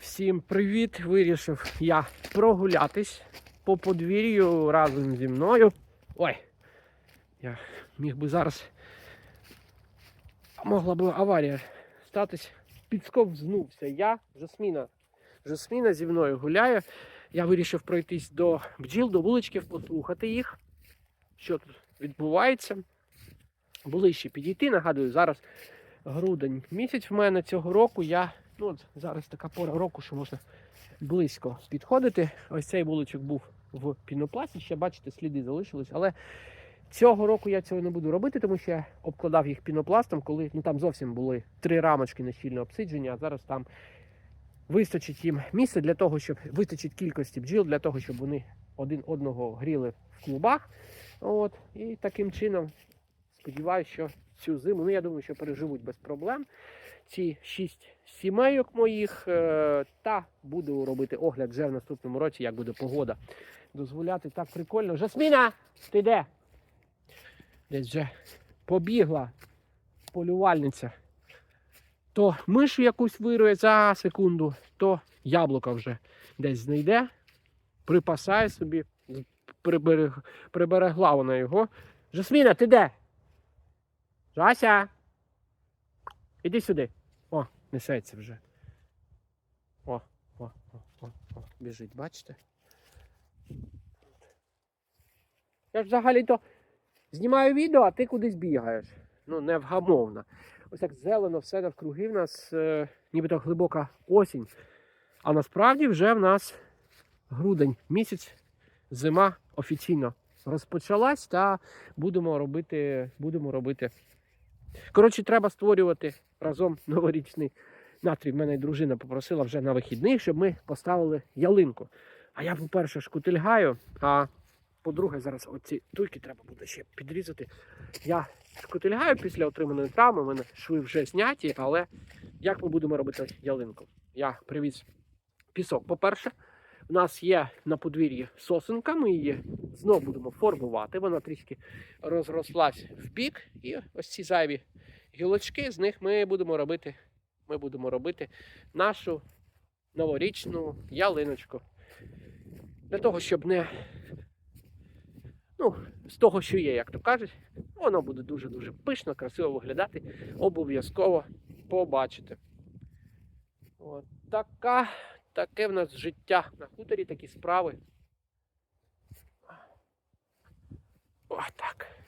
Всім привіт! Вирішив я прогулятись по подвір'ю разом зі мною. Ой, я міг би зараз. Могла б аварія статись. Підсковзнувся. Я, Жасміна. Жасміна зі мною гуляє. Я вирішив пройтись до бджіл, до вуличків, послухати їх, що тут відбувається. Ближче підійти. Нагадую, зараз грудень місяць в мене цього року. Я Ну, от зараз така пора року, що можна близько підходити. Ось цей вуличок був в пінопласті, ще бачите, сліди залишились. Але цього року я цього не буду робити, тому що я обкладав їх пінопластом, коли ну, там зовсім були три рамочки на щільне обсидження, а зараз там вистачить їм місця для того, щоб вистачить кількості бджіл, для того, щоб вони один одного гріли в клубах. От, і таким чином сподіваюся, що цю зиму, ну я думаю, що переживуть без проблем ці шість сімейок моїх, е, та буду робити огляд вже в наступному році, як буде погода. Дозволяти так прикольно. Жасміна, ти де? Десь вже побігла полювальниця. То мишу якусь вирує за секунду, то яблука вже десь знайде, припасає собі, приберег, приберегла вона його. Жасміна, ти де? Жася! Іди сюди. О, несеться вже. О, о, о, о, о, біжить, бачите? Я ж взагалі-то знімаю відео, а ти кудись бігаєш. Ну, невгамовно. Ось так зелено все навкруги в нас, е, нібито глибока осінь. А насправді вже в нас грудень місяць, зима офіційно розпочалась, та будемо робити, будемо робити. Коротше, треба створювати разом новорічний настрій. Мене дружина попросила вже на вихідних, щоб ми поставили ялинку. А я, по-перше, шкутильгаю, а по-друге, зараз оці туйки треба буде ще підрізати. Я шкутильгаю після отриманої травми, у мене шви вже зняті, але як ми будемо робити ялинку? Я привіз пісок. По-перше, у нас є на подвір'ї сосенка, ми її знову будемо формувати. Вона трішки розрослась в бік, і ось ці зайві гілочки, з них ми будемо робити, ми будемо робити нашу новорічну ялиночку. Для того, щоб не. Ну, з того, що є, як то кажуть, воно буде дуже-дуже пишно, красиво виглядати. Обов'язково побачите. От така, таке в нас життя на хуторі, такі справи. Отак.